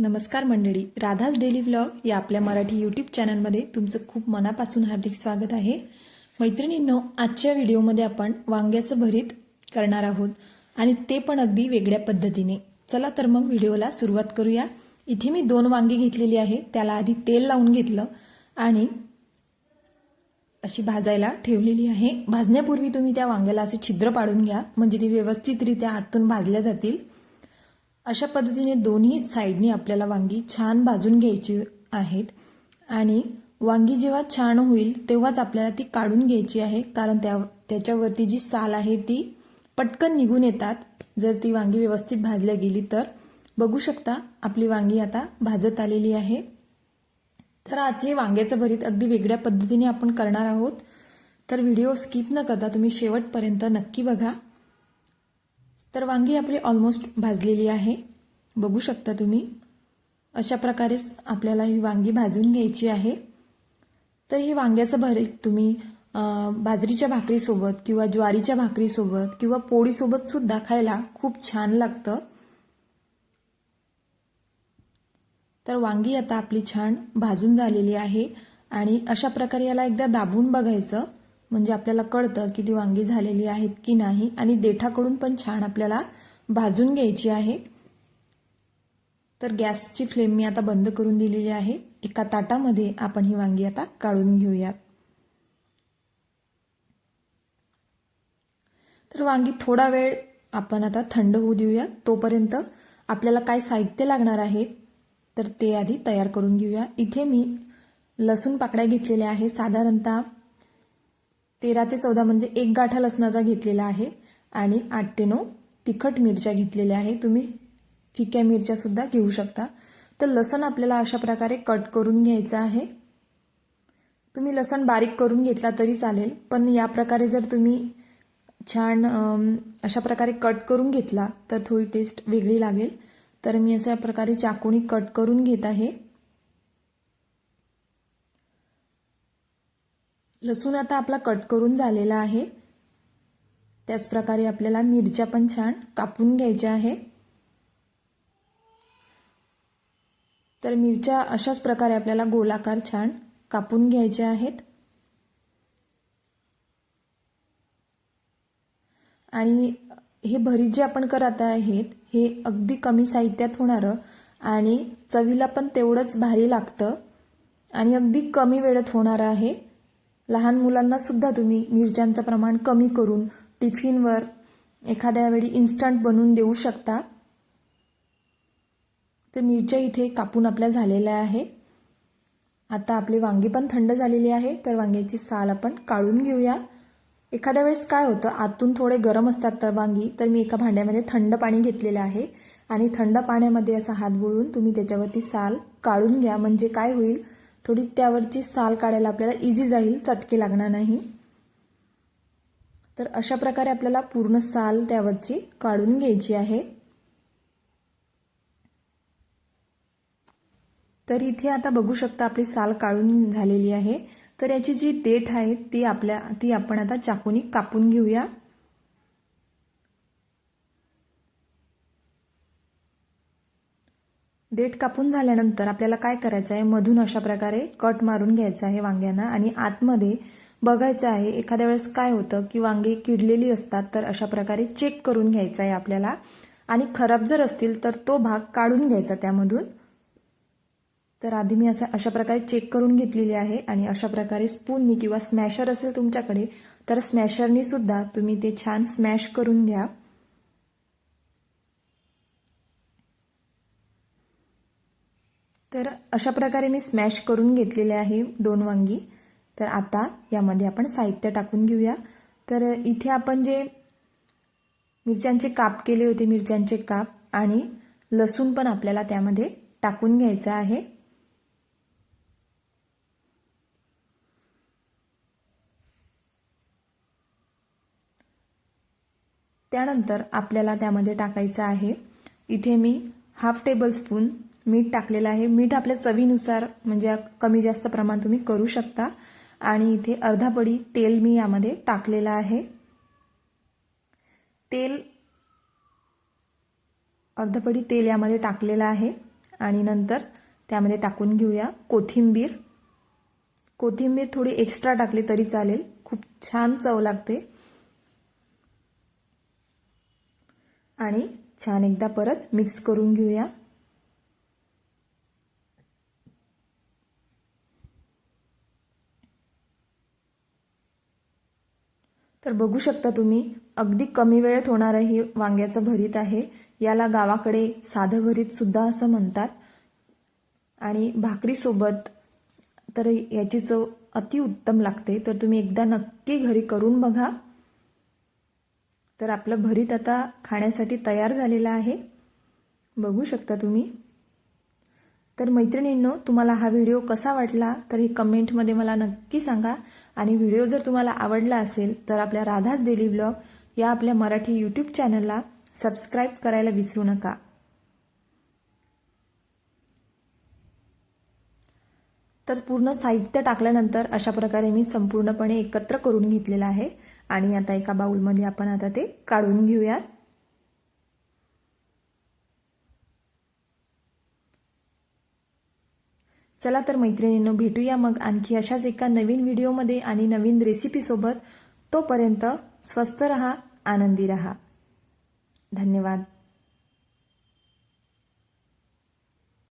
नमस्कार मंडळी Radha's daily vlog या आपल्या मराठी यूट्यूब चॅनलमध्ये तुमचं खूप मनापासून हार्दिक स्वागत आहे. मैत्रिणींनो आजच्या व्हिडिओमध्ये आपण वांग्याचं भरीत करणार आहोत आणि ते पण अगदी वेगळ्या पद्धतीने. चला तर मग व्हिडिओला सुरुवात करूया. इथे मी दोन वांगी घेतलेली आहे त्याला आधी तेल लावून घेतलं आणि अशी भाजायला ठेवलेली आहे. भाजण्यापूर्वी तुम्ही त्या वांग्याला असे छिद्र पाडून घ्या म्हणजे ती व्यवस्थितरित्या आतून भाजल्या जातील. अशा पद्धतीने दोन्ही साईडनी आपल्याला वांगी छान भाजून घ्यायची आहेत. आणि वांगी जेव्हा छान होईल तेव्हाच आपल्याला ती काढून घ्यायची आहे. कारण त्या त्याच्यावरती जी साल आहे ती पटकन निघून येतात. जर ती वांगी व्यवस्थित भाजल्या गेली तर. बघू शकता आपली वांगी आता भाजत आलेली आहे. तर आज हे वांग्याचं भरीत अगदी वेगळ्या पद्धतीने आपण करणार आहोत. तर व्हिडिओ स्किप न करता तुम्ही शेवटपर्यंत नक्की बघा. तर वांगी आपली ऑलमोस्ट भाजलेली आहे. बघू शकता तुम्ही. अशा प्रकारेच आपल्याला ही वांगी भाजून घ्यायची आहे. तर ही वांग्याचं भरीत तुम्ही बाजरीच्या भाकरीसोबत किंवा ज्वारीच्या भाकरीसोबत किंवा पोळीसोबत सुद्धा खायला खूप छान लागतं. तर वांगी आता आपली छान भाजून झालेली आहे. आणि अशा प्रकारे याला एकदा दाबून बघायचं. म्हणजे आपल्याला कळतं की ती वांगी झालेली आहेत की नाही आणि देठाकडून पण छान आपल्याला भाजून घ्यायची आहे. तर गॅसची फ्लेम मी आता बंद करून दिलेली आहे. एका ताटामध्ये आपण ही वांगी आता काढून घेऊयात. तर वांगी थोडा वेळ आपण आता थंड होऊ देऊया. तोपर्यंत आपल्याला काय साहित्य लागणार आहे तर ते आधी तयार करून घेऊया. इथे मी लसूण पाकड्या घेतलेल्या आहे साधारणतः तेरा ते चौदा म्हणजे एक गाठा लसणाचा घेतलेला आहे आणि आठ ते नऊ तिखट मिरच्या घेतलेल्या आहे. तुम्ही फिक्या मिरच्यासुद्धा घेऊ शकता. तर लसण आपल्याला अशा प्रकारे कट करून घ्यायचं आहे. तुम्ही लसण बारीक करून घेतला तरी चालेल पण या प्रकारे जर तुम्ही छान अशा प्रकारे कट करून घेतला तर थोडी टेस्ट वेगळी लागेल. तर मी अशा प्रकारे चाकूनी कट करून घेत आहे. लसूण आता आपला कट करून झालेला आहे. त्याचप्रकारे आपल्याला मिरच्या पण छान कापून घ्यायच्या आहे. तर मिरच्या अशाच प्रकारे आपल्याला गोलाकार छान कापून घ्यायच्या आहेत. आणि हे भरीत जे आपण करत आहेत हे अगदी कमी साहित्यात होणारं आणि चवीला पण तेवढंच भारी लागतं आणि अगदी कमी वेळेत होणारं आहे. लहान मुलांना सुद्धा तुम्ही मिरच्यांचं प्रमाण कमी करून टिफिनवर एखाद्या वेळी इन्स्टंट बनवून देऊ शकता. तर मिरच्या इथे कापून आपल्या झालेल्या आहे. आता आपली वांगी पण थंड झालेली आहे. तर वांग्याची साल आपण काढून घेऊया. एखाद्या वेळेस काय होतं आतून थोडे गरम असतात तर वांगी तर मी एका भांड्यामध्ये थंड पाणी घेतलेलं आहे. आणि थंड पाण्यामध्ये असा हात बुळून तुम्ही त्याच्यावरती साल काढून घ्या. म्हणजे काय होईल थोडी त्यावरची साल काढायला आपल्याला इझी जाईल चटके लागणार नाही. तर अशा प्रकारे आपल्याला पूर्ण साल त्यावरची काढून घ्यायची आहे. तर इथे आता बघू शकता आपली साल काढून झालेली आहे. तर याची जी देठ आहे ती आपल्या ती आपण आता चाकूनी कापून घेऊया. देठ कापून झाल्यानंतर आपल्याला काय करायचं आहे? मधून अशा प्रकारे कट मारून घ्यायचं आहे वांग्यांना आणि आतमध्ये बघायचं आहे एखाद्या वेळेस काय होतं की वांगी किडलेली असतात तर अशा प्रकारे चेक करून घ्यायचं आहे आपल्याला. आणि खराब जर असतील तर तो भाग काढून घ्यायचा त्यामधून. तर आधी मी असं अशा प्रकारे चेक करून घेतलेली आहे आणि अशा प्रकारे स्पूननी किंवा स्मॅशर असेल तुमच्याकडे तर स्मॅशरनी सुद्धा तुम्ही ते छान स्मॅश करून घ्या. तर अशा प्रकारे मी स्मॅश करून घेतलेले आहे दोन वांगी. तर आता यामध्ये आपण साहित्य टाकून घेऊया. तर इथे आपण जे मिरच्यांचे काप केले होते मिरच्यांचे काप आणि लसूण पण आपल्याला त्यामध्ये टाकून घ्यायचं आहे. त्यानंतर आपल्याला त्यामध्ये टाकायचं आहे. इथे मी हाफ टेबल स्पून मीठ टाकलेलं आहे. मीठ आपल्या चवीनुसार म्हणजे कमी जास्त प्रमाण तुम्ही करू शकता. आणि इथे अर्धा पडी तेल मी यामध्ये टाकलेलं आहे. तेल अर्धपडी तेल यामध्ये टाकलेलं आहे. आणि नंतर त्यामध्ये टाकून घेऊया कोथिंबीर. कोथिंबीर थोडी एक्स्ट्रा टाकली तरी चालेल. खूप छान चव लागते. आणि छान एकदा परत मिक्स करून घेऊया. तर बघू शकता तुम्ही अगदी कमी वेळेत होणारं हे वांग्याचं भरीत आहे. याला गावाकडे साधं भरीत सुद्धा असं म्हणतात. आणि भाकरीसोबत तर याची चव अतिउत्तम लागते. तर तुम्ही एकदा नक्की घरी करून बघा. तर आपलं भरीत आता खाण्यासाठी तयार झालेलं आहे. बघू शकता तुम्ही. तर मैत्रिणींनो तुम्हाला हा व्हिडिओ कसा वाटला तर हे कमेंटमध्ये मला नक्की सांगा. आणि व्हिडिओ जर तुम्हाला आवडला असेल तर आपल्या राधास डेली ब्लॉग या आपल्या मराठी यूट्यूब चॅनलला सबस्क्राईब करायला विसरू नका. तर पूर्ण साहित्य टाकल्यानंतर अशा प्रकारे मी संपूर्णपणे एकत्र करून घेतलेलं आहे. आणि आता एका बाउलमध्ये आपण आता ते काढून घेऊयात. चला तर मैत्रिणींनो भेटूया मग आणखी अशाच एका नवीन व्हिडिओमध्ये आणि नवीन रेसिपीसोबत तोपर्यंत स्वस्त रहा आनंदी रहा. धन्यवाद.